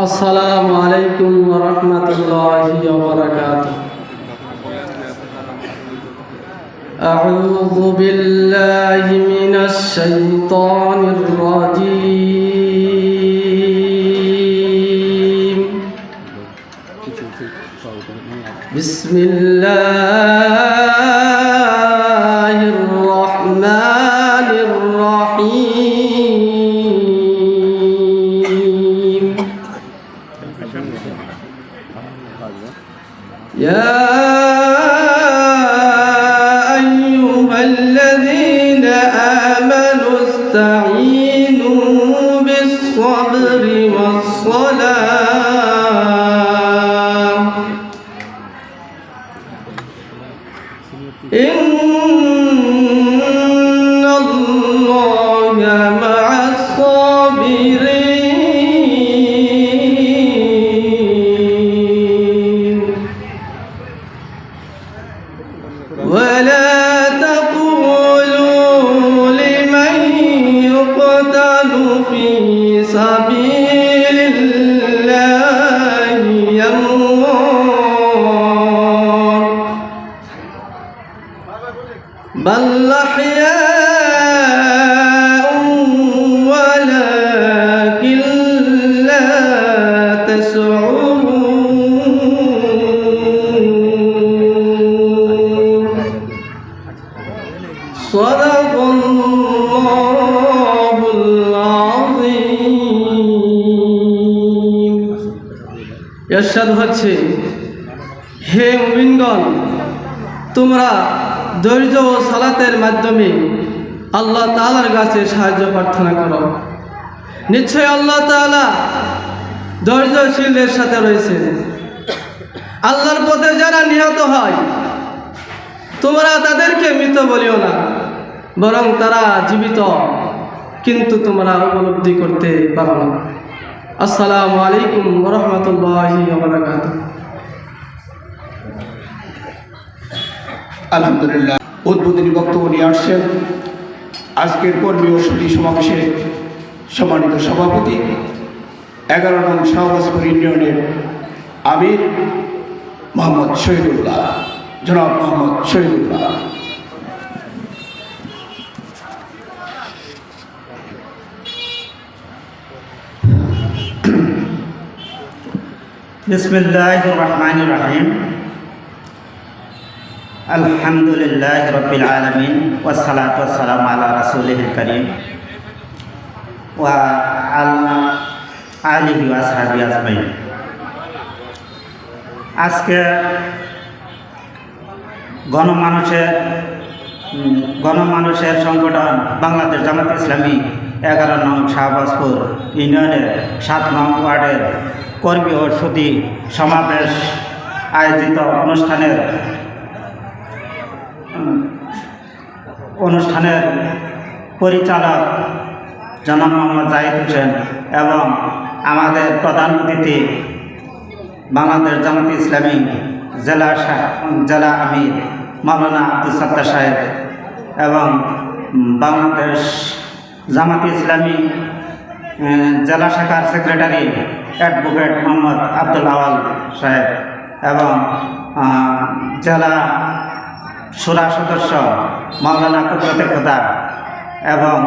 السلام عليكم ورحمة الله وبركاته أعوذ بالله من الشيطان الرجيم بسم الله إن এরশাদ হচ্ছে, হে মুমিনগণ, তোমরা ধৈর্য ও সালাতের মাধ্যমে আল্লাহ তাআলার কাছে সাহায্য প্রার্থনা করো। নিশ্চয় আল্লাহ তাআলা ধৈর্যশীলদের সাথে রয়েছেন। আল্লাহর পথে যারা নিহত হয়, তোমরা তাদেরকে মৃত বলিও না, বরং তারা জীবিত, কিন্তু তোমরা উপলব্ধি করতে পারো না। আসসালামু আলাইকুম রহমতুল্লাহি আলহামদুলিল্লাহ, উদ্বোধনী বক্তব্য নিয়ে আসছেন আজকের কর্মী ও সুদী সমাবেশে সম্মানিত সভাপতি, এগারো নং শাহবাজপুর ইউনিয়নের আমির মোহাম্মদ শহীদুল্লাহ। জনাব মোহাম্মদ শহীদুল্লাহ। আলহামদুলিল্লাহ রবিল আলমিন ওসালাত ওসালাম আল্লাহ রাসুল করিম ওয়া আল্লাহ আজমাই আজকে গণমানুষের গণমানুষের সংগঠন বাংলাদেশ জামাত ইসলামী এগারো নং শাহবাজপুর ইউনিয়নের সাত নং ওয়ার্ডের কর্মী ও সুদী সমাবেশ আয়োজিত অনুষ্ঠানের অনুষ্ঠানের পরিচালক জনাব মোহাম্মদ জাহিদ হোসেন এবং আমাদের প্রধান অতিথি বাংলাদেশ জামাত ইসলামী জেলা জেলা আমির মাওলানা আব্দুল সত্তার সাহেব এবং বাংলাদেশ জামাত ইসলামী জেলা শাখার সেক্রেটারি অ্যাডভোকেট মোহাম্মদ আব্দুল আওয়াল সাহেব এবং জেলা সুরা সদস্য মাওলানা কুদরতে খোদা এবং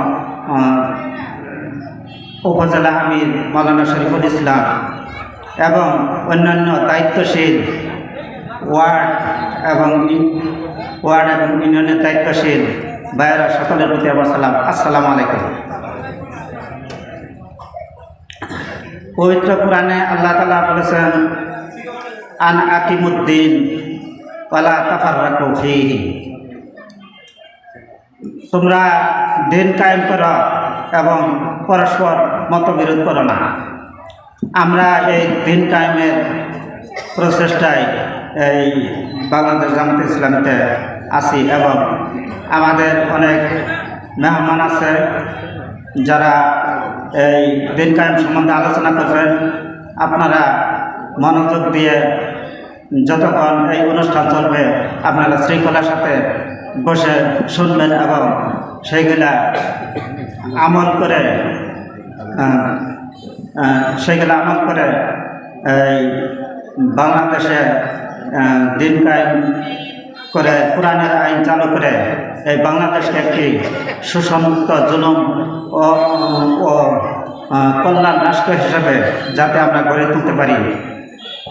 উপজেলা আমির মাওলানা শরীফুল ইসলাম এবং অন্যান্য দায়িত্বশীল ওয়ার্ড এবং ওয়ার্ড এবং ইউনিয়নের দায়িত্বশীল ভাইয়েরা, সকলের প্রতি আমার সালাম। আসসালামু আলাইকুম। পবিত্র কোরআনে আল্লাহ তালা বলেছেন, আন আকিমুদ্দিন ওয়ালা তাফাররাকু ফিহি। তোমরা দিন কায়েম করো এবং পরস্পর মতবিরোধ করো না। আমরা এই দিন কায়েমের প্রচেষ্টায় এই বাংলাদেশ জামাত ইসলামীতে আছি এবং আমাদের অনেক মেহমান আছে যারা এই দিন কায়েম সম্বন্ধে আলোচনা করবেন আপনারা মনোযোগ দিয়ে যতক্ষণ এই অনুষ্ঠান চলবে আপনারা শৃঙ্খলার সাথে বসে শুনবেন এবং সেইগুলা আমল করে আহ, আমল করে এই বাংলাদেশে দিন কায়েম করে, কোরআনের আইন চালু করে, এই বাংলাদেশকে একটি সুসংহত জুলুম ও ও কল্যাণ রাষ্ট্র হিসেবে যাতে আমরা গড়ে তুলতে পারি।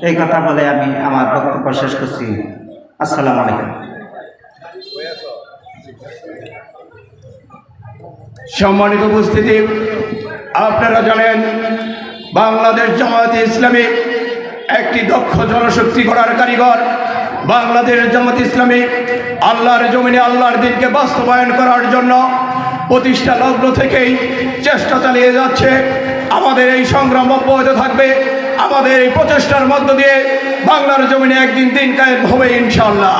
এই কথা বলে আমি আমার বক্তব্য শেষ করছি। আসসালামু আলাইকুম। সম্মানিত উপস্থিতি, আপনারা জানেন বাংলাদেশ জামায়াতে ইসলামী একটি দক্ষ জনশক্তি গড়ার কারিগর। বাংলাদেশ জামাত ইসলামী আল্লাহর জমিনে আল্লাহর দিনকে বাস্তবায়ন করার জন্য প্রতিষ্ঠা লগ্ন থেকেই চেষ্টা চালিয়ে যাচ্ছে। আমাদের এই সংগ্রাম অব্যাহত থাকবে। আমাদের এই প্রচেষ্টার মধ্য দিয়ে বাংলার জমিনে একদিন দিন কায়েম হবে ইনশাল্লাহ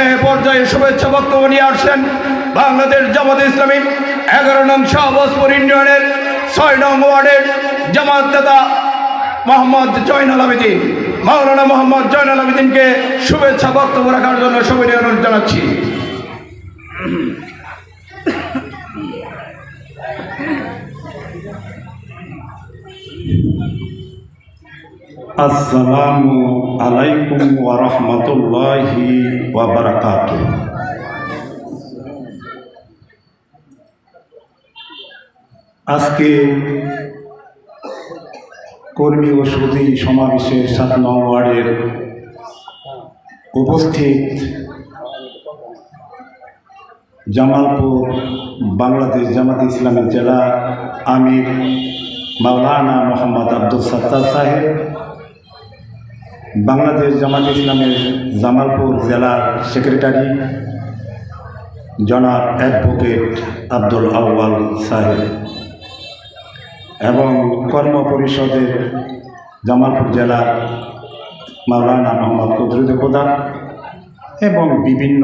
এ পর্যায়ে শুভেচ্ছা বক্তব্য নিয়ে আসছেন বাংলাদেশ জামাত ইসলামী এগারো নং শাহবাজপুর ইউনিয়নের ছয় নং ওয়ার্ডের জামাত নেতা মোহাম্মদ জয়নাল আবেদিন। মাওলানা মোহাম্মদ জয়নাল আবেদিনকে শুভেচ্ছা বক্তব্য রাখার জন্য সবাই অনুরোধ জানাচ্ছি। আসসালামু আলাইকুম ওয়া রাহমাতুল্লাহি ওয়া বারাকাতুহু। আজকে কর্মী ও সুদী সমাবেশের সাত নং ওয়ার্ডের উপস্থিত জামালপুর বাংলাদেশ জামাত ইসলামী জেলা আমির মাওলানা মোহাম্মদ আব্দুল সত্তার সাহেব, বাংলাদেশ জামাত ইসলামের জামালপুর জেলার সেক্রেটারি জনাব অ্যাডভোকেট আব্দুল আউয়াল সাহেব। এবং কর্ম পরিষদের জামালপুর জেলার মাওলানা মোহাম্মদ কদরুদ খোদা এবং বিভিন্ন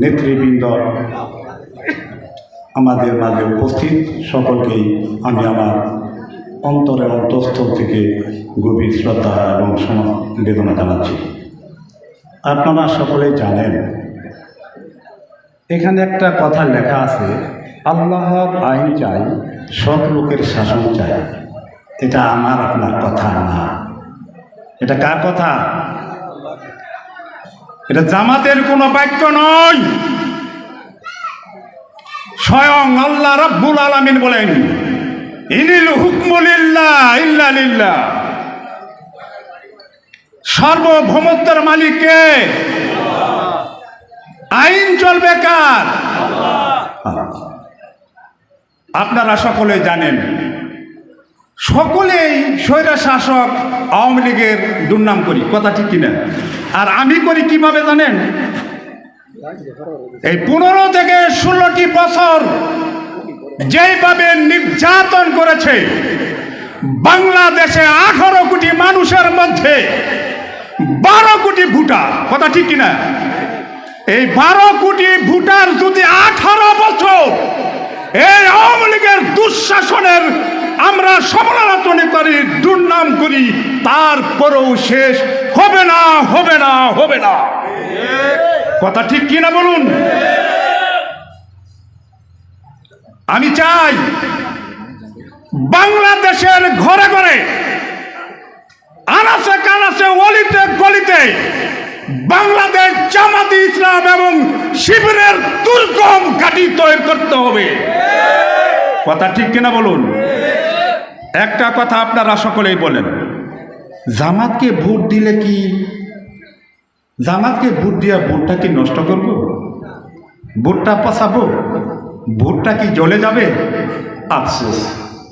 নেতৃবৃন্দ আমাদের মাঝে উপস্থিত। সকলকেই আমি আমার অন্তরের অন্তঃস্থল থেকে গভীর শ্রদ্ধা এবং সমবেদনা জানাচ্ছি। আপনারা সকলেই জানেন, এখানে একটা কথা লেখা আছে, আল্লাহর আইন চাই সব লোকের শাসন চাই। এটা আমার আপনার কথা না। এটা কার কথা? এটা জামাতের কোনো বাক্য নয়। স্বয়ং আল্লাহ রাব্বুল আলামিন বলেন, ইনিল হুকমুলিল্লাহ ইল্লা লিল্লাহ। সার্বভৌমত্বের মালিককে আইন চলবে কার? আপনারা সকলে জানেন, সকলেই স্বৈরা শাসক আওয়ামী লীগের দুর্নাম করি, কথা ঠিক কিনা? আর আমি করি কীভাবে জানেন? এই পনেরো থেকে ষোলোটি বছর যেইভাবে নির্যাতন করেছে, বাংলাদেশে আঠারো কোটি মানুষের মধ্যে বারো কোটি ভোটার, কথা ঠিক কিনা? এই বারো কোটি ভোটার যদি আঠারো বছর এই আওয়ামী লীগের দুঃশাসনের আমরা সমালোচনা করি, দুর্নাম করি, তারপরেও শেষ হবে না হবে না হবে না। কথা ঠিক কিনা বলুন? আমি চাই বাংলাদেশের ঘরে ঘরে আনাচে কানাচে অলিতে গলিতে বাংলাদেশ জামাতি ইসলাম এবং শিবিরের দুর্গম ঘাঁটি তৈরি করতে হবে। কথা ঠিক কিনা বলুন? একটা কথা আপনারা সকলেই বলেন। জামাতকে ভোট দিলে কি, জামাতকে ভোট দিয়া ভোটটা কি নষ্ট করব? ভোটটা পচাবো? ভোটটা কি জ্বলে যাবে? আফসোস।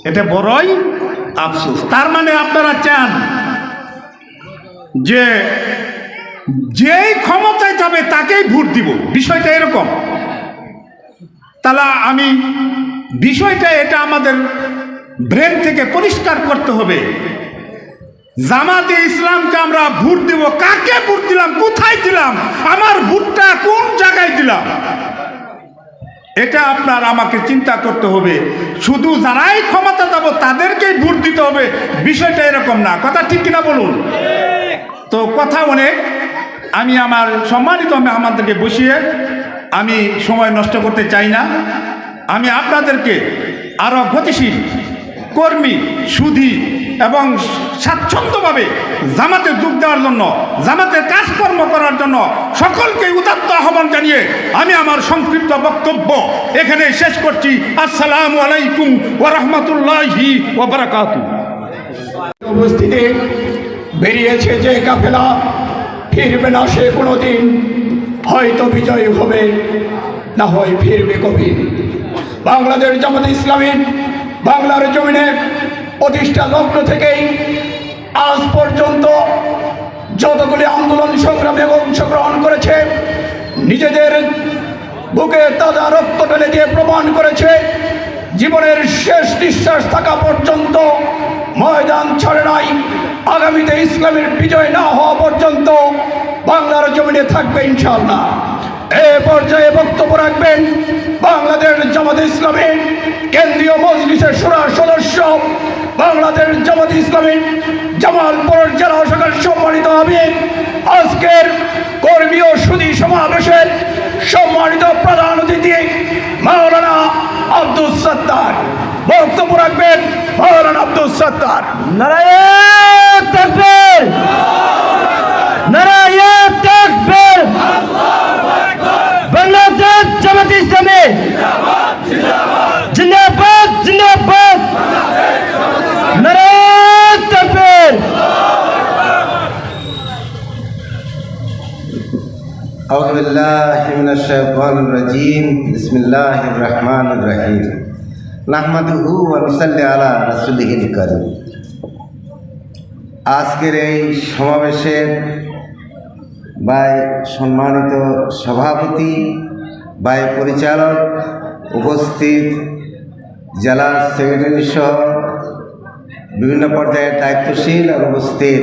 এটা বড়ই আফসোস। তার মানে আপনারা চান যে যেই ক্ষমতায় যাবে, তাকেই ভোট দিব। বিষয়টা এরকম। তাহলে আমি, বিষয়টা এটা আমাদের ব্রেন থেকে পরিষ্কার করতে হবে। জামাতে ইসলামকে আমরা ভোট দিব। কাকে ভোট দিলাম? কোথায় দিলাম? আমার ভোটটা কোন জায়গায় দিলাম? এটা আপনার আমাকে চিন্তা করতে হবে। শুধু যারাই ক্ষমতা যাব, তাদেরকেই ভোট দিতে হবে। বিষয়টা এরকম না। কথা ঠিক কিনা বলুন? তো কথা অনেক। আমি আমার সম্মানিত মেহমানদেরকে বসিয়ে আমি সময় নষ্ট করতে চাই না। আমি আপনাদেরকে আরও গতিশীল, কর্মী, সুধী এবং স্বাচ্ছন্দ্যভাবে জামাতে যোগ দেওয়ার জন্য, জামাতে কাজকর্ম করার জন্য সকলকে উদাত্ত আহ্বান জানিয়ে আমি আমার সংক্ষিপ্ত বক্তব্য এখানে শেষ করছি। আসসালামু আলাইকুম ওরহমতুল্লাহি ওবরাকাতু উপস্থিতি বেরিয়েছে যে কাফেলা। ফিরবে না সে কোনোদিন। হয়তো বিজয় হবে, না হয় ফিরবে কবির বাংলাদেশ জামাত ইসলামী বাংলার জমিনে প্রতিষ্ঠা লগ্ন থেকেই আজ পর্যন্ত যতগুলি আন্দোলন, সংগ্রামে অংশগ্রহণ করেছে, নিজেদের বুকে তাজা রক্ত ঢেলে দিয়ে প্রমাণ করেছে, জীবনের শেষ নিঃশ্বাস থাকা পর্যন্ত ময়দান ছাড়ে নাই। আগামীতে ইসলামের বিজয় না হওয়া পর্যন্ত বাংলার জমিনে থাকবে ইনশাল্লাহ এ পর্যায়ে বক্তব্য রাখবেন বাংলাদেশ জামাত ইসলামের কেন্দ্রীয় মজলিসের সুরা সদস্য, বাংলাদেশ জামাত ইসলামের জামালপুর জেলা শাখার সম্মানিত হবে আজকের কর্মীয় সুদী সমাবেশের সম্মানিত প্রধান অতিথি মাওলানা আব্দুল সত্তার। বক্তব্য রাখবেন মাওলানা আব্দুল সত্তার। নারায়ণ! নারায়ণ তাকবীর বাংলাদেশ জামাত ইসলামী জিন্দাবাদ জিন্দাবাদ নারায়ণ তাকবীর أعوذ بالله من الشيطان الرجيم بسم الله الرحمن الرحيم نحمده ونصلي على رسوله الكريم আজকের এই সমাবেশের বাই সম্মানিত সভাপতি, বাই পরিচালক উপস্থিত জেলা সেক্রেটারি সহ বিভিন্ন পর্যায়ের দায়িত্বশীল আর উপস্থিত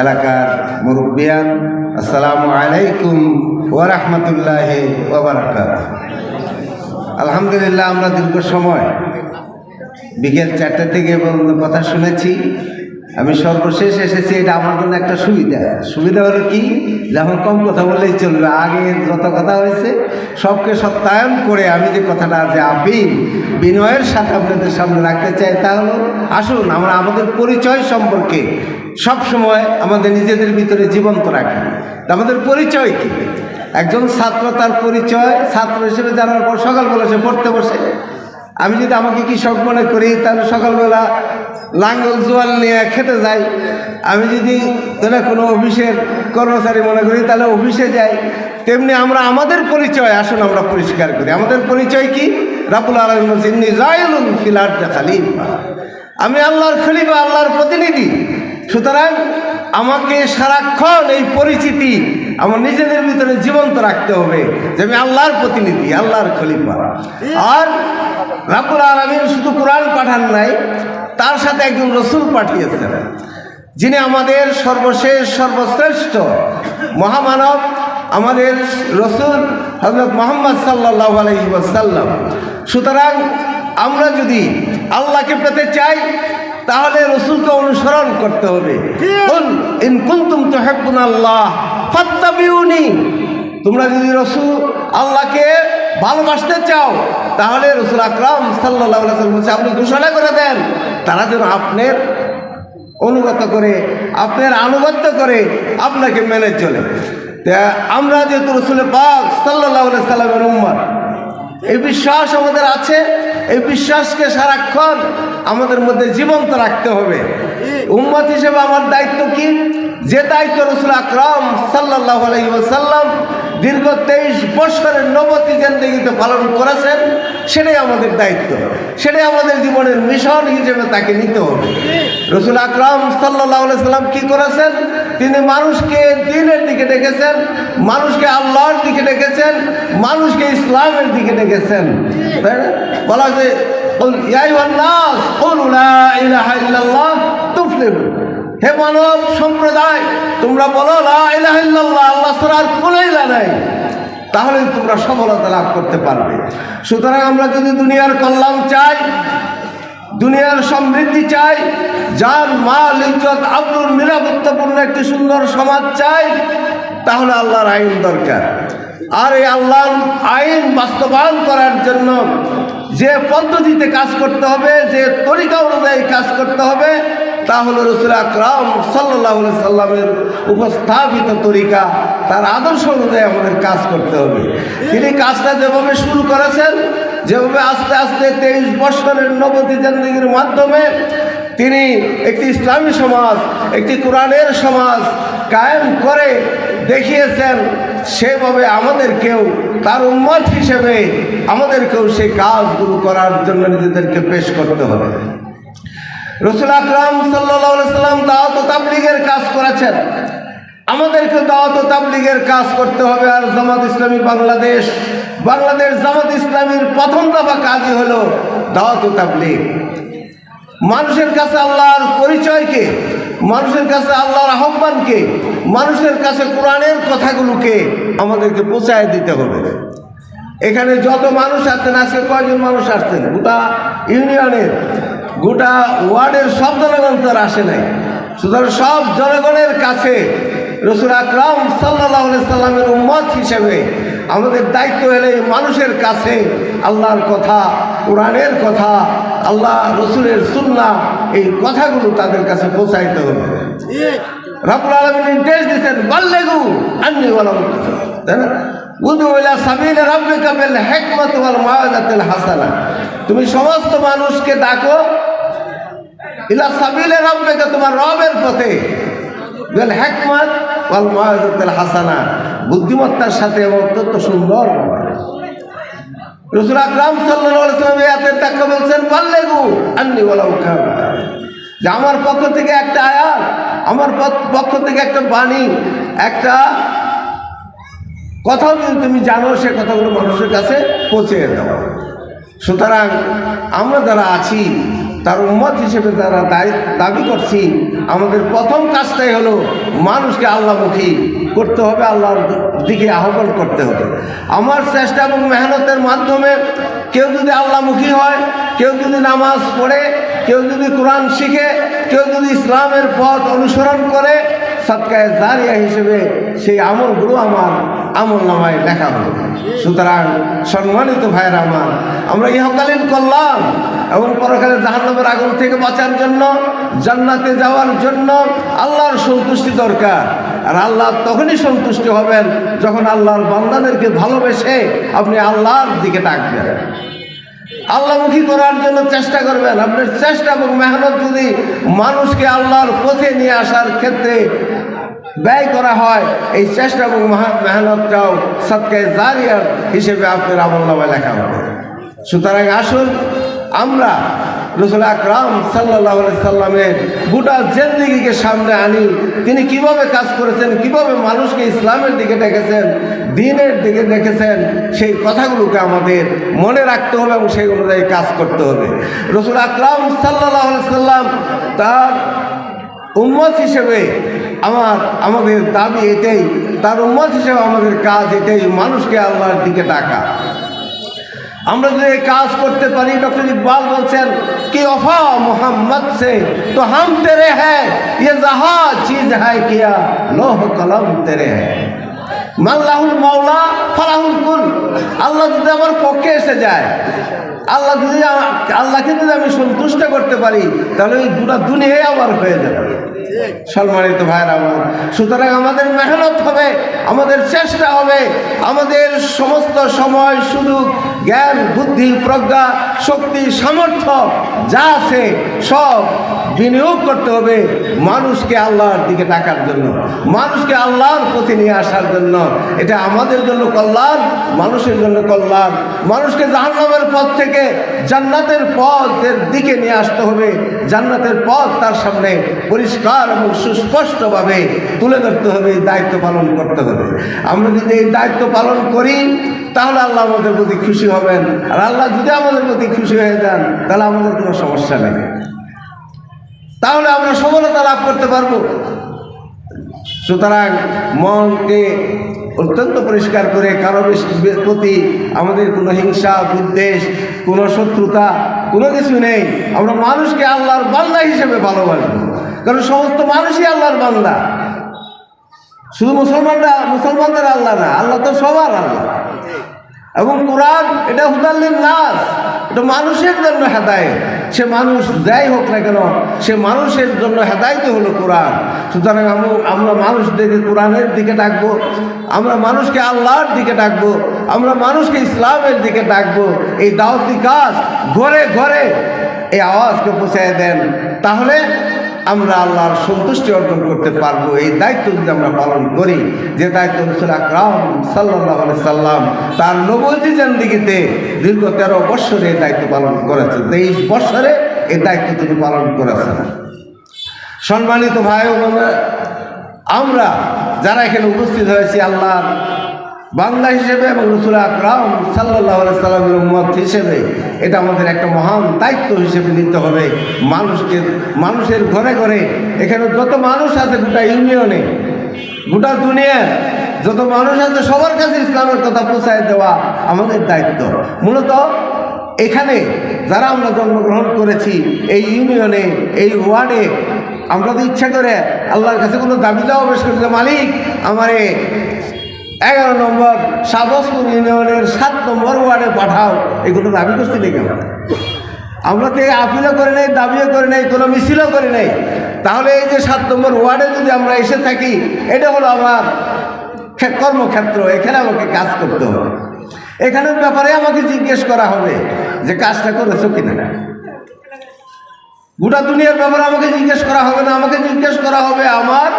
এলাকার মুরব্বিয়ান, আসসালামু আলাইকুম ওরহমতুল্লাহ ওবরাকাত আলহামদুলিল্লাহ আমরা দীর্ঘ সময় বিকেল চারটে থেকে পর্যন্ত কথা শুনেছি। আমি সর্বশেষ এসেছি, এটা আমার জন্য একটা সুবিধা। সুবিধা হলো কি? যখন কম কথা বললেই চলবে। আগে যত কথা হয়েছে, সবকে সত্যায়ন করে আমি যে কথাটা যে আপনি বিনয়ের সাথে আপনাদের সামনে রাখতে চাই, তা হলো, আসুন, আমরা আমাদের পরিচয় সম্পর্কে সব সময় আমাদের নিজেদের ভিতরে জীবন্ত রাখি। আমাদের পরিচয় কি? একজন ছাত্র তার পরিচয়, ছাত্র হিসেবে জানার পর সকালবেলা সে পড়তে বসে। আমি যদি আমাকে কৃষক মনে করি, তাহলে সকালবেলা লাঙ্গল, জোয়াল নিয়ে খেতে যাই। আমি যদি কোনো অফিসের কর্মচারী মনে করি, তাহলে অফিসে যাই। তেমনি আমরা, আমাদের পরিচয় আসুন, আমরা পরিষ্কার করি। আমাদের পরিচয় কি? রাবুল ফিলার খালিফা। আমি আল্লাহর খলিফা, আল্লাহর প্রতিনিধি। সুতরাং আমাকে সারাক্ষণ এই পরিচিতি আমার নিজেদের ভিতরে জীবন্ত রাখতে হবে যে আমি আল্লাহর প্রতিনিধি আল্লাহর খলিফা। আর রাবুল আলমিন শুধু কোরআন পাঠান নাই তার সাথে একজন রসুল পাঠিয়েছেন যিনি আমাদের সর্বশেষ সর্বশ্রেষ্ঠ মহামানব আমাদের রসুল হজরত মোহাম্মদ সাল্লাহ আলহিবাসাল্লাম সুতরাং আমরা যদি আল্লাহকে পেতে চাই তাহলে রসুলকে অনুসরণ করতে হবে। ইন কুনতুম তুহিব্বুন আল্লাহ ফাত্তাবিউনি। তোমরা যদি রসুল আল্লাহকে ভালোবাসতে চাও, তাহলে রসুল আকরাম সাল্লাহ বলছে, আপনি ঘোষণা করে দেন। তারা যেন আপনার অনুগত করে, আপনার আনুগত্য করে আপনাকে মেনে চলে। তা আমরা যেহেতু রসুলের পাক সাল্লাহ সাল্লামের উম্মত এই বিশ্বাস আমাদের আছে। এই বিশ্বাসকে সারাক্ষণ আমাদের মধ্যে জীবন্ত রাখতে হবে। উম্মত হিসেবে আমার দায়িত্ব কি? যে দায়িত্ব রসুল আকরম সাল্লাহ আলহিসাল্লাম দীর্ঘ তেইশ বছরের নবতী জেন্দিগিতে পালন করেছেন, সেটাই আমাদের দায়িত্ব সেটাই আমাদের জীবনের মিশন হিসেবে তাকে নিতে হবে রসুল আকরাম সাল্লাহ সাল্লাম কি করেছেন তিনি মানুষকে দিনের দিকে ডেকেছেন, মানুষকে আল্লাহর দিকে ডেকেছেন, মানুষকে ইসলামের দিকে ডেকেছেন? বলা। হে মানব সম্প্রদায়, তোমরা বলো, লা ইলাহা ইল্লাল্লাহ আল্লাহ ছাড়া আর নাই, তাহলে তোমরা সফলতা লাভ করতে পারবে। সুতরাং আমরা যদি দুনিয়ার কল্যাণ চাই, দুনিয়ার সমৃদ্ধি চাই, যার মাল, ইজ্জত আব্দুল নিরাপত্তাপূর্ণ একটি সুন্দর সমাজ চাই, তাহলে আল্লাহর আইন দরকার। আর এই আল্লাহর আইন বাস্তবায়ন করার জন্য যে পদ্ধতিতে কাজ করতে হবে, যে তরিকা অনুযায়ী কাজ করতে হবে, তা হলো রসুল আকরাম সাল্লাহ সাল্লামের উপস্থাপিত তরিকা, তার আদর্শ অনুযায়ী আমাদের কাজ করতে হবে। তিনি কাজটা যেভাবে শুরু করেছেন, যেভাবে আস্তে আস্তে তেইশ বছরের নবতী জেন্দিগির মাধ্যমে তিনি একটি ইসলামী সমাজ, একটি কোরআনের সমাজ কায়েম করে দেখিয়েছেন, সেভাবে আমাদেরকেও, তার উন্মত হিসেবে আমাদেরকেও সেই কাজগুলো করার জন্য নিজেদেরকে পেশ করতে হবে। রসুল আকরাম সাল্লাম দাওয়াত তাবলিগের কাজ করেছেন। আমাদেরকে দাওয়াত তাবলিগের কাজ করতে হবে। আর জামাত ইসলামী বাংলাদেশ বাংলাদেশ জামাত ইসলামীর প্রথম দফা কাজই হলো দাওয়াত তাবলিগ। মানুষের কাছে আল্লাহর পরিচয়কে, মানুষের কাছে আল্লাহর আহ্বানকে, মানুষের কাছে কোরআনের কথাগুলোকে আমাদেরকে পৌঁছায় দিতে হবে। এখানে যত মানুষ আছেন, আজকে কয়জন মানুষ আসছেন? গোটা ইউনিয়নের, গোটা ওয়ার্ডের সব জনগণ তো আর আসে নাই। সুতরাং সব জনগণের কাছে রসুল আকরাম সাল্লাহ সাল্লামের উম্মত হিসেবে আমাদের দায়িত্ব হলে মানুষের কাছে আল্লাহর কথা, কোরআনের কথা আল্লাহ রসুলের সুন্না এই কথাগুলো তাদের কাছে পৌঁছাইতে হবে। রাবুল আলমী নির্দেশ দিচ্ছেন বাল্লেগু আন্নি বলাম তাই না? তুমি সমস্ত মানুষকে ডাকো, ইলা সাবিল রাব্বিকা, তোমার রবের পথে বিল হিকমাত ওয়াল মাওয়াজাতিল হাসানা। বুদ্ধিমত্তার সাথে এবং অত্যন্ত সুন্দর। রসুল আকরাম সাল্লাম আয়াতের ব্যাখ্যা বলছেন পাল্লেগু আন্নি বলা যে আমার পক্ষ থেকে একটা আয়াত, আমার পক্ষ থেকে একটা বাণী, একটা কথাও যদি তুমি জানো, সে কথাগুলো মানুষের কাছে পৌঁছে দাও। সুতরাং আমরা যারা আছি তার উম্মত হিসেবে যারা দাবি করছি, আমাদের প্রথম কাজটাই হলো মানুষকে আল্লাহমুখী করতে হবে, আল্লাহর দিকে আহ্বান করতে হবে। আমার চেষ্টা এবং মেহনতের মাধ্যমে কেউ যদি আল্লাহমুখী হয়, কেউ যদি নামাজ পড়ে, কেউ যদি কোরআন শিখে, কেউ যদি ইসলামের পথ অনুসরণ করে, সৎকায় জারিয়া হিসেবে সেই আমলগুলো আমার আমল নামায় লেখা হলো। সুতরাং সম্মানিত ভাইয়ের আমার, আমরা ইহকালীন করলাম এবং পরকালে জাহান্নামের আগুন থেকে বাঁচার জন্য, জান্নাতে যাওয়ার জন্য আল্লাহর সন্তুষ্টি দরকার। আর আল্লাহ তখনই সন্তুষ্টি হবেন যখন আল্লাহর বান্দাদেরকে ভালোবেসে আপনি আল্লাহর দিকে ডাকবেন আল্লাহমুখী করার জন্য চেষ্টা করবেন। আপনার চেষ্টা এবং মেহনত যদি মানুষকে আল্লাহর পথে নিয়ে আসার ক্ষেত্রে ব্যয় করা হয়, এই চেষ্টা এবং মহা- মেহনতটাও সৎকায় জারিয়ার হিসেবে আপনার আমল নামায় লেখা হবে। সুতরাং আসুন, আমরা রসুল আকরাম সাল্লাহ সাল্লামের গোটা জেন্দিগিকে সামনে আনি। তিনি কীভাবে কাজ করেছেন, কীভাবে মানুষকে ইসলামের দিকে ডেকেছেন দিনের দিকে দেখেছেন, সেই কথাগুলোকে আমাদের মনে রাখতে হবে এবং সেই অনুযায়ী কাজ করতে হবে। রসুল আকরাম সাল্লাহ সাল্লাম তার উম্মত হিসেবে আমার, আমাদের দাবি এটাই, তার উম্মত হিসেবে আমাদের কাজ এটাই, মানুষকে আল্লাহর দিকে ডাকা। আমরা যদি কাজ করতে পারি, ডক্টর ইকবাল বলছেন, কি অফা মোহাম্মদ সে, তো হাম তেরে হ্যাঁ ইয়ে চিজ হ্যাঁ কিয়া, লোহ কলম তেরে হ্যাঁ মাল্লাহুল মাওলা, ফালাহুল কুল। আল্লাহ যদি আমার পক্ষে এসে যায়, আল্লাহ যদি আল্লাহকে যদি আমি সন্তুষ্ট করতে পারি, তাহলে ওই দুটা দুনিয়ায় আমার হয়ে যাবে। সম্মানিত ভাইয়ের আমার। সুতরাং আমাদের মেহনত হবে, আমাদের চেষ্টা হবে, আমাদের সমস্ত সময় শুধু জ্ঞান, বুদ্ধি, প্রজ্ঞা, শক্তি, সামর্থ্য যা আছে সব বিনিয়োগ করতে হবে মানুষকে আল্লাহর দিকে ডাকার জন্য, মানুষকে আল্লাহর প্রতি নিয়ে আসার জন্য। এটা আমাদের জন্য কল্যাণ, মানুষের জন্য কল্যাণ। মানুষকে জাহান্নামের পথ থেকে জান্নাতের পথের দিকে নিয়ে আসতে হবে। জান্নাতের পথ তার সামনে পরিষ্কার এবং সুস্পষ্টভাবে তুলে ধরতে হবে, দায়িত্ব পালন করতে হবে। আমরা যদি এই দায়িত্ব পালন করি, তাহলে আল্লাহ আমাদের প্রতি খুশি হবেন। আর আল্লাহ যদি আমাদের প্রতি খুশি হয়ে যান, তাহলে আমাদের কোনো সমস্যা নেই। তাহলে আমরা সফলতা লাভ করতে পারব। সুতরাং মনকে অত্যন্ত পরিষ্কার করে, কারও প্রতি আমাদের কোনো হিংসা, বিদ্বেষ, কোনো শত্রুতা, কোনো কিছু নেই। আমরা মানুষকে আল্লাহর বান্দা হিসেবে ভালোবাসবো। কারণ সমস্ত মানুষই আল্লাহর বান্দা। শুধু মুসলমানরা, মুসলমানদের আল্লাহ না, আল্লাহ তো সবার আল্লাহ। এবং কোরআন, এটা হুদাল্লিন নাস এটা মানুষের জন্য হেদায়ত। সে মানুষ যাই হোক না কেন, সে মানুষের জন্য হেদায়ত হলো কোরআন। সুতরাং আম- আমরা মানুষদেরকে কোরআনের দিকে ডাকবো, আমরা মানুষকে আল্লাহর দিকে ডাকবো, আমরা মানুষকে ইসলামের দিকে ডাকবো। এই দাওয়াতি কাজ ঘরে ঘরে এই আওয়াজকে পৌঁছায় দেন। তাহলে আমরা আল্লাহর সন্তুষ্টি অর্জন করতে পারব। এই দায়িত্ব যদি আমরা পালন করি যে দায়িত্ব রসুল আকরাম সাল্লাহ সাল্লাম তার নবজি জান্দিগিতে দীর্ঘ তেরো বৎসরে এই দায়িত্ব পালন করেছে তেইশ বৎসরে এই দায়িত্ব তিনি পালন করেছেন। সম্মানিত ভাই বোনেরা, আমরা যারা এখানে উপস্থিত হয়েছি আল্লাহর বাংলা হিসেবে এবং রসুল আকরাম সাল্লাহ সাল্লামের উম্মত হিসেবে এটা আমাদের একটা মহান দায়িত্ব হিসেবে নিতে হবে। মানুষকে, মানুষের ঘরে ঘরে এখানে যত মানুষ আছে, গোটা ইউনিয়নে, গোটা দুনিয়ার যত মানুষ আছে, সবার কাছে ইসলামের কথা পৌঁছায় দেওয়া আমাদের দায়িত্ব। মূলত এখানে যারা আমরা জন্মগ্রহণ করেছি, এই ইউনিয়নে, এই ওয়ার্ডে আমরা তো ইচ্ছা করে আল্লাহর কাছে কোনো দাবি দেওয়া বেশ করছে মালিক, আমারে এগারো নম্বর সাবসপুর ইউনিয়নের সাত নম্বর ওয়ার্ডে পাঠাও। এগুলো দাবি করছি নাকি আমরা আমরা তো আপিলও করে নেই, দাবিও করে নেই, কোনো মিছিলও করে নেই। তাহলে এই যে সাত নম্বর ওয়ার্ডে যদি আমরা এসে থাকি, এটা হলো আমার কর্মক্ষেত্র, এখানে আমাকে কাজ করতে হবে। এখানের ব্যাপারে আমাকে জিজ্ঞেস করা হবে যে কাজটা করেছ কিনা। গোটা দুনিয়ার ব্যাপারে আমাকে জিজ্ঞেস করা হবে না, আমাকে জিজ্ঞেস করা হবে আমার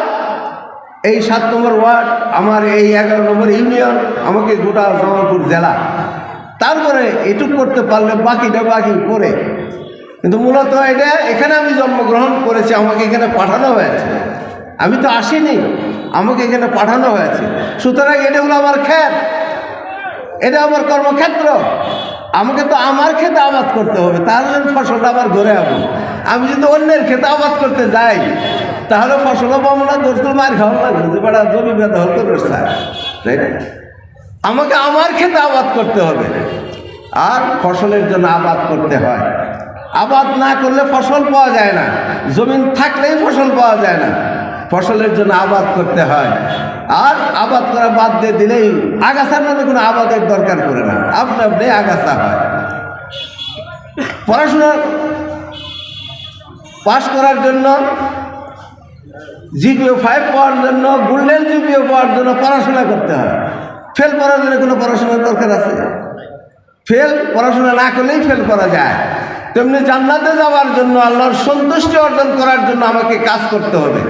এই সাত নম্বর ওয়ার্ড, আমার এই এগারো নম্বর ইউনিয়ন, আমাকে গোটা জামালপুর জেলা। তারপরে এটুক করতে পারলে বাকিটা বাকি করে। কিন্তু মূলত এটা, এখানে আমি জন্মগ্রহণ করেছি, আমাকে এখানে পাঠানো হয়েছে। আমি তো আসিনি, আমাকে এখানে পাঠানো হয়েছে। সুতরাং এটা হলো আমার ক্ষেত, এটা আমার কর্মক্ষেত্র। আমাকে তো আমার খেতে আবাদ করতে হবে, তাহলে ফসলটা আমার ঘরে হবে আমি যদি অন্যের খেতে আবাদ করতে যাই, তাহলে ফসলও পাবো না দোস্তুর মার খাওয়া লাগবে যে বেড়া জমি স্যার, তাই না? আমাকে আমার খেতে আবাদ করতে হবে, আর ফসলের জন্য আবাদ করতে হয়। আবাদ না করলে ফসল পাওয়া যায় না, জমিন থাকলেই ফসল পাওয়া যায় না। ফসলের জন্য আবাদ করতে হয়। আর আবাদ করা বাদ দিয়ে দিলেই আগাছার নামে কোনো আবাদের দরকার পড়ে না। আপনি আপনি আগাছা হয়। পড়াশোনা পাশ করার জন্য জিপিও ফাইভ পাওয়ার জন্য গোল্ডেন জিপিও পাওয়ার জন্য পড়াশোনা করতে হয়। ফেল করার জন্য কোনো পড়াশোনার দরকার আছে? ফেল পড়াশোনা না করলেই ফেল করা যায়। তেমনি জান্নাতে যাওয়ার জন্য আল্লাহর সন্তুষ্টি অর্জন করার জন্য আমাকে কাজ করতে হবে।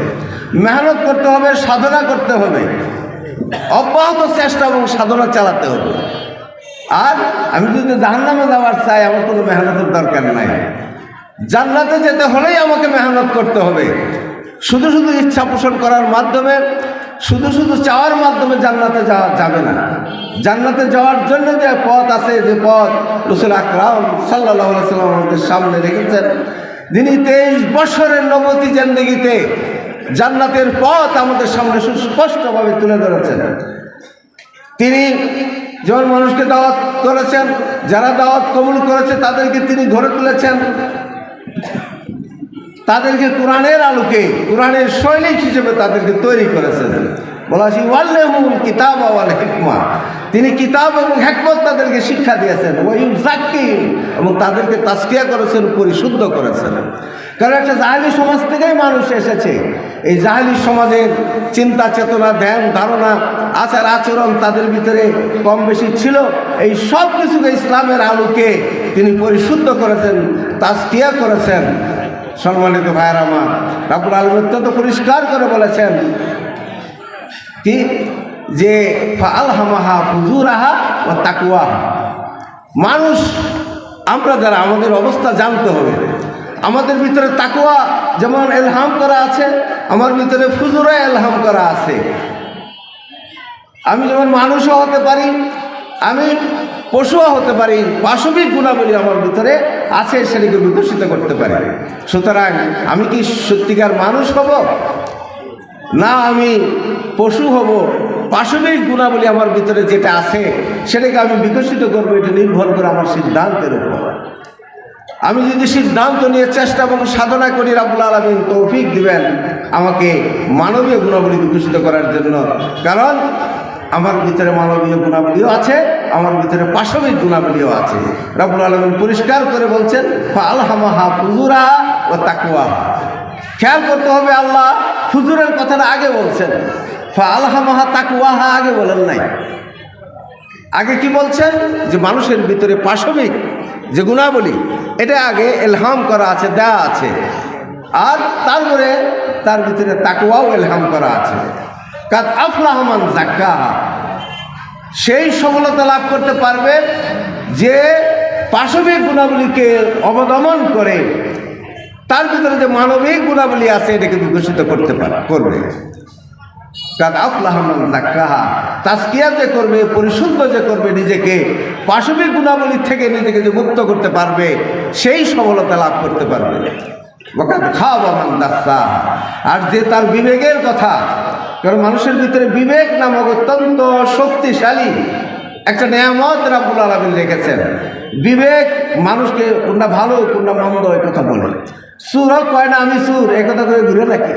মেহনত করতে হবে, সাধনা করতে হবে। অব্যাহত চেষ্টা এবং সাধনা চালাতে হবে। আর আমি যদি জাহান্নামে যাওয়ার চাই, আমার কোনো মেহনতের দরকার নাই। জান্নাতে যেতে হলেই আমাকে মেহনত করতে হবে। শুধু শুধু ইচ্ছা পোষণ করার মাধ্যমে, শুধু শুধু চাওয়ার মাধ্যমে জান্নাতে যাওয়া যাবে না। জান্নাতে যাওয়ার জন্য যে পথ আছে, যে পথ রসুল আকরাম সাল্লাহ সাল্লাম আমাদের সামনে রেখেছেন যিনি তেইশ বছরের নবতী জেন্দিগিতে জান্নাতের পথ আমাদের সামনে সুস্পষ্টভাবে তুলে ধরেছেন। তিনি যেমন মানুষকে দাওয়াত করেছেন, যারা দাওয়াত কবুল করেছে, তাদেরকে তিনি ঘরে তুলেছেন। তাদেরকে কোরআনের আলোকে, কোরআনের শৈলিক হিসেবে তাদেরকে তৈরি করেছেন। বলা আছে কিতাব ওয়াল হিকমা। তিনি কিতাব এবং হেকমত তাদেরকে শিক্ষা দিয়েছেন। ওই জাকিম এবং তাদেরকে তাস্কিয়া করেছেন, পরিশুদ্ধ করেছেন। কারণ একটা জাহালি সমাজ থেকেই মানুষ এসেছে। এই জাহালি সমাজের চিন্তা, চেতনা, ধ্যান, ধারণা, আচার, আচরণ তাদের ভিতরে কম বেশি ছিল। এই সব কিছুকে ইসলামের আলোকে তিনি পরিশুদ্ধ করেছেন তাস্কিয়া করেছেন। সম্মানিত ভাইয়ের আমার রাবুল আলম অত্যন্ত পরিষ্কার করে বলেছেন কি? যে ফাল হামাহা ফুজুরাহা ও তাকুয়া মানুষ, আমরা যারা, আমাদের অবস্থা জানতে হবে। আমাদের ভিতরে তাকুয়া যেমন এলহাম করা আছে, আমার ভিতরে ফুজুরা এলহাম করা আছে। আমি যেমন মানুষও হতে পারি, আমি পশুও হতে পারি, পাশবিক গুণাবলী আমার ভিতরে আছে সেটাকে বিকশিত করতে পারি। সুতরাং আমি কি সত্যিকার মানুষ হব? না, আমি পশু হব। পাশবিক গুণাবলী আমার ভিতরে যেটা আছে, সেটাকে আমি বিকশিত করব, এটা নির্ভর করে আমার সিদ্ধান্তের উপর। আমি যদি সিদ্ধান্ত নিয়ে চেষ্টা এবং সাধনা করি রাবুল আলমিন তৌফিক দিবেন আমাকে মানবীয় গুণাবলী বিকশিত করার জন্য। কারণ আমার ভিতরে মানবীয় গুণাবলীও আছে, আমার ভিতরে পাশবিক গুণাবলীও আছে। রাবুল আলমিন পরিষ্কার করে বলছেন আলহামাহা ফুজুরা ও তাকুয়া খেয়াল করতে হবে আল্লাহ ফুজুরের কথাটা আগে বলছেন। আলহামাহা তাকুয়াহা আগে বলেন নাই। আগে কি বলছেন যে মানুষের ভিতরে পাশবিক যে গুণাবলী, এটা আগে এলহাম করা আছে, দেয়া আছে। আর তারপরে তার ভিতরে তাকুয়াও এলহাম করা আছে। কাদ আফলাহমান জাক্কাহা সেই সফলতা লাভ করতে পারবে যে পাশবিক গুণাবলীকে অবদমন করে তার ভিতরে যে মানবিক গুণাবলী আছে এটাকে বিকশিত করতে পারে, করবে। কাদ আফলাহমান জাক্কাহা তাস্কিয়া যে করবে, পরিশুদ্ধ যে করবে নিজেকে, পাশবিক গুণাবলী থেকে নিজেকে যে মুক্ত করতে পারবে, সেই সফলতা লাভ করতে পারবে। আর যে তার বিবেকের কথা, কারণ মানুষের ভিতরে বিবেক নামক অত্যন্ত শক্তিশালী একটা নিয়ামত রাবুল আলমিন রেখেছেন। বিবেক মানুষকে কোনটা ভালো, কোনটা মন্দ এই কথা বলে। সুরও কয় না আমি সুর, এ কথা করে ঘুরে রাখি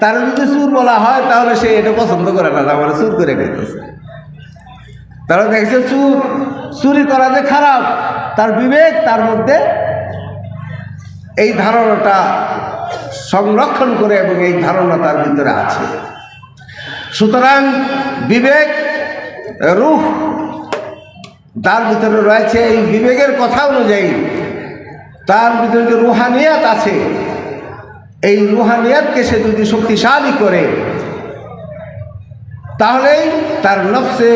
তার যদি সুর বলা হয়, তাহলে সে এটা পছন্দ করে না আমার সুর করে গেতেছে তারা দেখছে চুর, চুরি করা যে খারাপ, তার বিবেক, তার মধ্যে এই ধারণাটা সংরক্ষণ করে এবং এই ধারণা তার ভিতরে আছে। সুতরাং বিবেক রূহ তার ভিতরে রয়েছে, এই বিবেকের কথা অনুযায়ী তার ভিতরে যে রুহানিয়াত আছে এই রুহানিয়াতকে সে যদি শক্তিশালী করে, তাহলেই তার নফসে,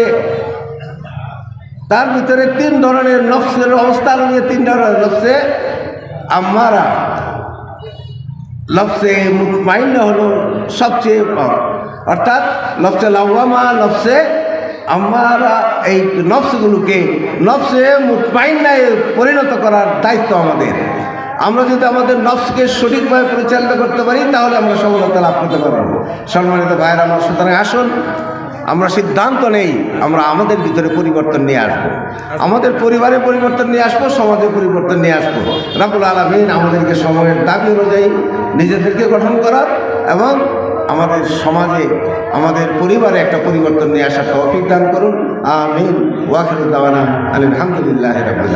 তার ভিতরে তিন ধরনের নফসের অবস্থা রয়েছে তিন ধরনের নফসে আমারা লফসে মুতমাইন্য হলো সবচেয়ে অর্থাৎ লফসে লাউমা লফসে আমরা এই নফসগুলোকে নফসে মুতমাইন্নায় পরিণত করার দায়িত্ব আমাদের। আমরা যদি আমাদের নফসকে সঠিকভাবে পরিচালিত করতে পারি, তাহলে আমরা সফলতা লাভ করতে পারব। সম্মানিত ভাইয়ের, আমার সুতরাং আসুন, আমরা সিদ্ধান্ত নেই, আমরা আমাদের ভিতরে পরিবর্তন নিয়ে আসব। আমাদের পরিবারে পরিবর্তন নিয়ে আসব, সমাজে পরিবর্তন নিয়ে আসব। রাবুল আলমিন আমাদেরকে সময়ের দাবি অনুযায়ী নিজেদেরকে গঠন করার এবং আমাদের সমাজে, আমাদের পরিবারে একটা পরিবর্তন নিয়ে আসার তৌফিক দান করুন। আমিন। ওয়াকিরুদ্দাওয়ানা আলহামদুলিল্লাহ রাবুল